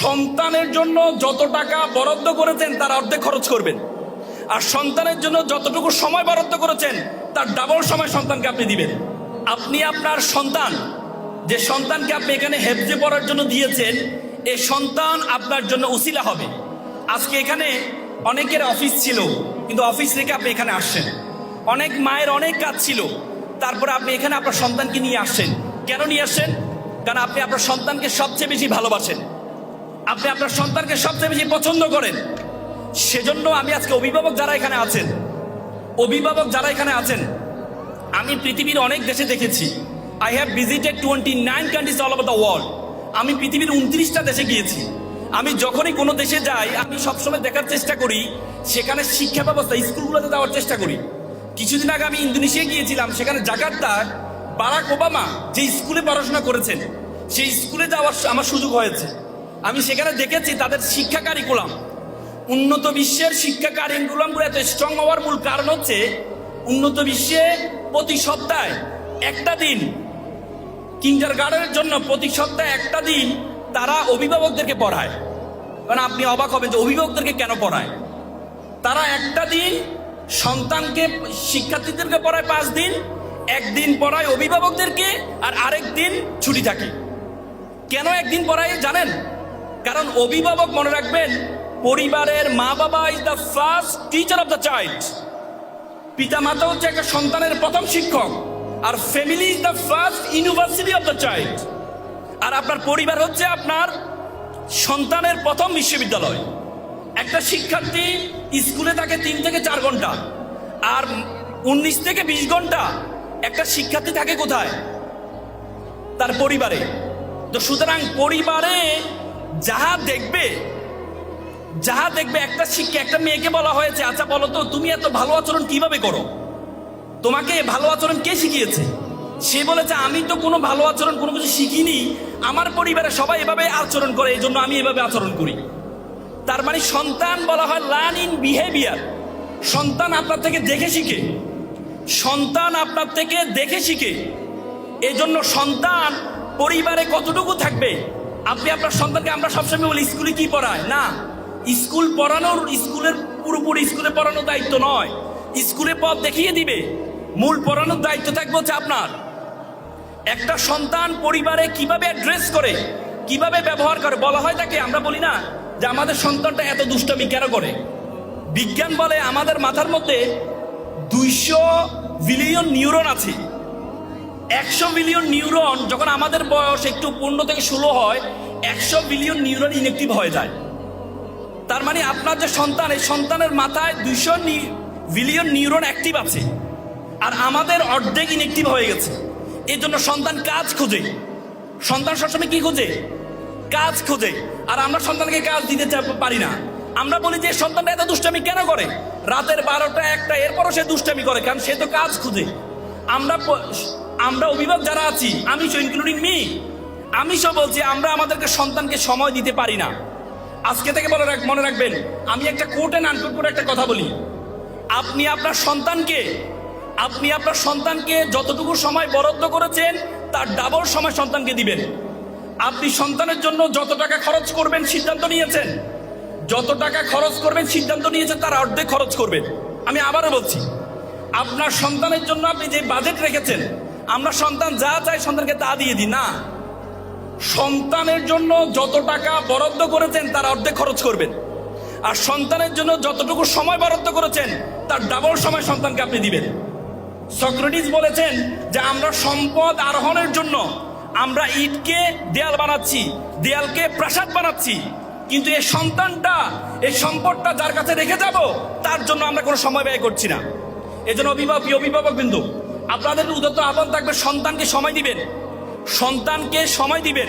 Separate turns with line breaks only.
সন্তানের জন্য যত টাকা বরাদ্দ করেছেন, তার অর্ধেক খরচ করবেন। আর সন্তানের জন্য যতটুকু সময় বরাদ্দ করেছেন, তার ডাবল সময় সন্তানকে আপনি দিবেন। আপনি আপনার সন্তান, যে সন্তানকে আপনি এখানে হেফজে পড়ার জন্য দিয়েছেন এই সন্তান আপনার জন্য উসিলা হবে। আজকে এখানে অনেকের অফিস ছিল, কিন্তু অফিস থেকে আপনি এখানে আসছেন। অনেক মায়ের অনেক কাজ ছিল, তারপরে আপনি এখানে আপনার সন্তানকে নিয়ে আসছেন। কেন নিয়ে আসছেন? কারণ আপনি আপনার সন্তানকে সবচেয়ে বেশি ভালোবাসেন। আপনি আপনার সন্তানকে সবচেয়ে বেশি পছন্দ করেন। সেজন্য আমি আজকে অভিভাবক যারা এখানে আছেন, অভিভাবক যারা এখানে আছেন, আমি পৃথিবীর অনেক দেশে দেখেছি। I have visited twenty nine countries all over the world আমি পৃথিবীর উনত্রিশটা দেশে গিয়েছি। আমি যখনই কোনো দেশে যাই, আমি সবসময় দেখার চেষ্টা করি, সেখানে শিক্ষা ব্যবস্থা, স্কুলগুলোতে যাওয়ার চেষ্টা করি। কিছুদিন আগে আমি ইন্দোনেশিয়া গিয়েছিলাম, সেখানে জাকার্তার বারাক ওবামা যে স্কুলে পড়াশোনা করেছেন, সেই স্কুলে যাওয়ার আমার সুযোগ হয়েছে। আমি সেখানে দেখেছি তাদের শিক্ষা কারিকুলাম উন্নত বিশ্বের শিক্ষা কারিকুলামগুলো এত স্ট্রং হওয়ার মূল কারণ হচ্ছে, উন্নত বিশ্বে প্রতি সপ্তাহে একটা দিন কিন্ডার গার্ডেনের জন্য প্রতি সপ্তাহে একটা দিন তারা অভিভাবকদেরকে পড়ায়। কারণ আপনি অবাক হবেন যে অভিভাবকদেরকে কেন পড়ায়? তারা একটা দিন সন্তানকে, শিক্ষার্থীদেরকে পড়ায় পাঁচ দিন, একদিন পড়ায় অভিভাবকদেরকে, আর আরেক দিন ছুটি থাকে। কেন একদিন পড়ায় জানেন? কারণ অভিভাবক মনে রাখবেন, পরিবারের মা বাবা is the first teacher of the child পিতা মাতা হচ্ছে একটা সন্তানের প্রথম শিক্ষক, আর family is the first university of the child আর আপনার পরিবার হচ্ছে আপনার সন্তানের প্রথম বিশ্ববিদ্যালয়। একটা শিক্ষার্থী স্কুলে থাকে তিন থেকে চার ঘণ্টা, আর উনিশ থেকে বিশ ঘণ্টা একটা শিক্ষার্থী থাকে কোথায়? তার পরিবারে। তো সুতরাং পরিবারে যাহা দেখবে যাহা দেখবে, একটা শিক্ষা, একটা মেয়েকে বলা হয়েছে আচ্ছা বলো তো, তুমি এত ভালো আচরণ কীভাবে করো? তোমাকে ভালো আচরণ কে শিখিয়েছে? সে বলেছে, আমি তো কোনো ভালো আচরণ, কোনো কিছু শিখিনি, আমার পরিবারে সবাই এভাবে আচরণ করে, এই জন্য আমি এভাবে আচরণ করি। তার মানে সন্তান বলা হয় লার্ন ইন বিহেভিয়ার সন্তান আপনার থেকে দেখে শিখে। সন্তান আপনার থেকে দেখে শিখে। এজন্য সন্তান পরিবারে কতটুকু থাকবে? আপনি আপনার সন্তানকে আমরা সবসময় বলি, স্কুলে কি পড়ায়? না। স্কুল পড়ানোর স্কুলের পুরোপুরি স্কুলে পড়ানোর দায়িত্ব নয়। স্কুলে পথ দেখিয়ে দিবে। মূল পড়ানোর দায়িত্ব থাকবে হচ্ছে আপনার। একটা সন্তান পরিবারে কীভাবে অ্যাড্রেস করে, কীভাবে ব্যবহার করে, বলা হয় তাকে, আমরা বলি না যে আমাদের সন্তানটা এত দুষ্টামি কেন করে? বিজ্ঞান বলে আমাদের মাথার মধ্যে দুইশো বিলিয়ন নিউরন আছে। একশো মিলিয়ন নিউরন যখন আমাদের বয়স একটু পনেরো থেকে ষোলো হয়, একশো বিলিয়ন নিউরন ইনেকটিভ হয়ে যায়। তার মানে আপনার যে সন্তান, এই সন্তানের মাথায় দুইশো বিলিয়ন নিউরন অ্যাক্টিভ আছে। আর আমাদের অর্ধেক ইনেকটিভ হয়ে গেছে। এই জন্য সন্তান কাজ খোঁজে। সন্তান সবসময় কি খোঁজে? কাজ খোঁজে। আর আমরা সন্তানকে কাজ দিতে পারি না। আমরা বলি যে, সন্তানটা এত দুষ্টামি কেন করে? রাতের বারোটা, একটা, এরপরও সে দুষ্টামি করে, কারণ সে তো কাজ খুঁজে। আমরা আমরা অভিভাবক যারা আছি, আমি ইনক্লুডিং মি আমি সব বলছি, আমরা আমাদেরকে সন্তানকে সময় দিতে পারি না। আজকে থেকে বলে মনে রাখবেন, আমি একটা কোর্ট অ্যান্ড আনকোট করে একটা কথা বলি। আপনি আপনার সন্তানকে, আপনি আপনার সন্তানকে যতটুকু সময় বরাদ্দ করেছেন, তার ডাবল সময় সন্তানকে দিবেন। আপনি সন্তানের জন্য যত টাকা খরচ করবেন, সিদ্ধান্ত নিয়েছেন। যত টাকা খরচ করবেন, সিদ্ধান্ত নিয়েছেন, তার অর্ধেক খরচ করবেন। আমি আবারও বলছি আপনার সন্তানের জন্য আপনি যে বাজেট রেখেছেন, আমরা সন্তান যা চাই সন্তানকে তা দিয়ে দিই, না। সন্তানের জন্য যত টাকা বরাদ্দ করেছেন, তার অর্ধেক খরচ করবেন। আর সন্তানের জন্য যতটুকু সময় বরাদ্দ করেছেন, তার ডাবল সময় সন্তানকে আপনি দিবেন। সক্রেটিস বলেছেন যে, আমরা সম্পদ আরোহণের জন্য আমরা ইটকে দেয়াল বানাচ্ছি, দেয়ালকে প্রাসাদ বানাচ্ছি। কিন্তু এই সন্তানটা, এই সম্পদটা যার কাছে রেখে যাব, তার জন্য আমরা কোনো সময় ব্যয় করছি না। এই জন্য অভিভাবক অভিভাবক বিন্দু আপনাদের উদ্যত আহ্বান থাকবে সন্তানকে সময় দিবেন। সন্তানকে সময় দিবেন।